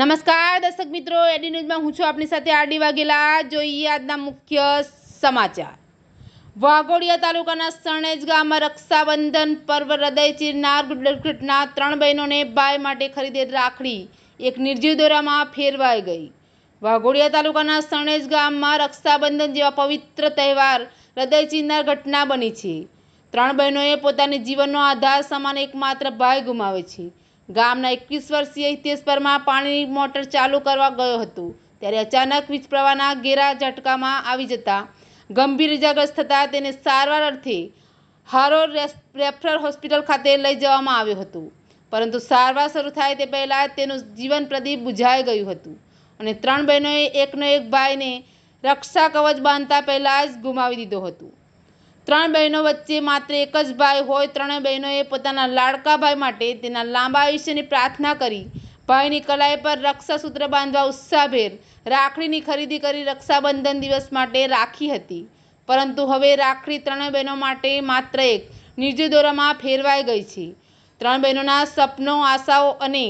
નમસ્કાર, દર્શક મિત્રો. એડી ન્યૂઝમાં હું છું આપની સાથે આરડી વાઘેલા. જોઈએ આજના મુખ્ય સમાચાર. વાઘોડિયા તાલુકાના સણેજ ગામમાં રક્ષાબંધન પર્વ હૃદય ચીરનાર દુર્ઘટના ત્રણ બહેનોને ભાઈ માટે ખરીદેલ રાખડી. એક નિર્જીવ દોરામાં ફેરવાઈ ગઈ. વાઘોડિયા તાલુકાના સણેજ ગામમાં રક્ષાબંધન જેવા પવિત્ર તહેવાર હૃદય ચીરનાર ઘટના બની છે. ત્રણ બહેનોએ પોતાની જીવનનો આધાર સમાન એકમાત્ર ભાઈ ગુમાવે છે. ગામના એકવીસ વર્ષીય હિતેશ પરમાર પાણીની મોટર ચાલુ કરવા ગયો હતો. ત્યારે અચાનક વીજ પ્રવાહના ઘેરા ઝટકામાં આવી જતા ગંભીર ઇજાગ્રસ્ત થતાં તેને સારવાર અર્થે રેસ- રેફરલ હોસ્પિટલ ખાતે લઈ જવામાં આવ્યો હતો. પરંતુ સારવાર શરૂ થાય તે પહેલાં તેનું જીવન પ્રદીપ બુઝાઈ ગયું હતું અને ત્રણ બહેનોએ એકનો એક ભાઈને રક્ષા કવચ બાંધતા પહેલાં જ ગુમાવી દીધો હતો. ત્રણ બહેનો વચ્ચે માત્ર એક જ ભાઈ હોય, ત્રણેય બહેનોએ પોતાના લાડકા ભાઈ માટે તેના લાંબા આયુષ્યની પ્રાર્થના કરી. ભાઈની કલાઈ પર રક્ષાસૂત્ર બાંધવા ઉત્સાહભેર રાખડીની ખરીદી કરી રક્ષાબંધન દિવસ માટે રાખી હતી. પરંતુ હવે રાખડી ત્રણેય બહેનો માટે માત્ર એક નિર્જીવ દોરામાં ફેરવાઈ ગઈ છે. ત્રણ બહેનોના સપનો, આશાઓ અને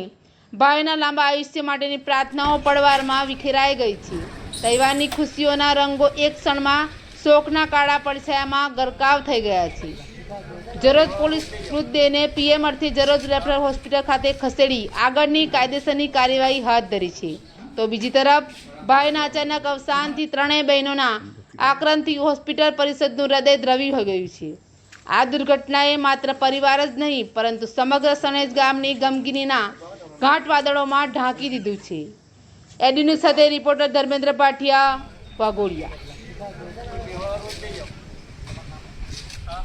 ભાઈના લાંબા આયુષ્ય માટેની પ્રાર્થનાઓ પડવારમાં વિખેરાઈ ગઈ છે. તહેવારની ખુશીઓના રંગો એક ક્ષણમાં શોકના કાળા પડછાયામાં ગરકાવ થઈ ગયા છે. જરોજ પોલીસ મૃતદેહને પીએમ અર્થે જરોજ રેફરલ હોસ્પિટલ ખાતે ખસેડી આગળની કાયદેસરની કાર્યવાહી હાથ ધરી છે. તો બીજી તરફ, ભાઈના અચાનક અવસાનથી ત્રણેય બહેનોના આક્રંદથી હોસ્પિટલ પરિષદનું હૃદય દ્રવી હોઈ ગયું છે. આ દુર્ઘટનાએ માત્ર પરિવાર જ નહીં, પરંતુ સમગ્ર સણેજ ગામની ગમગીનીના ઘાટ વાદળોમાં ઢાંકી દીધું છે. એડી સાથે reporter Dharmendra Pathiya Vaghodiya. Video. Ha?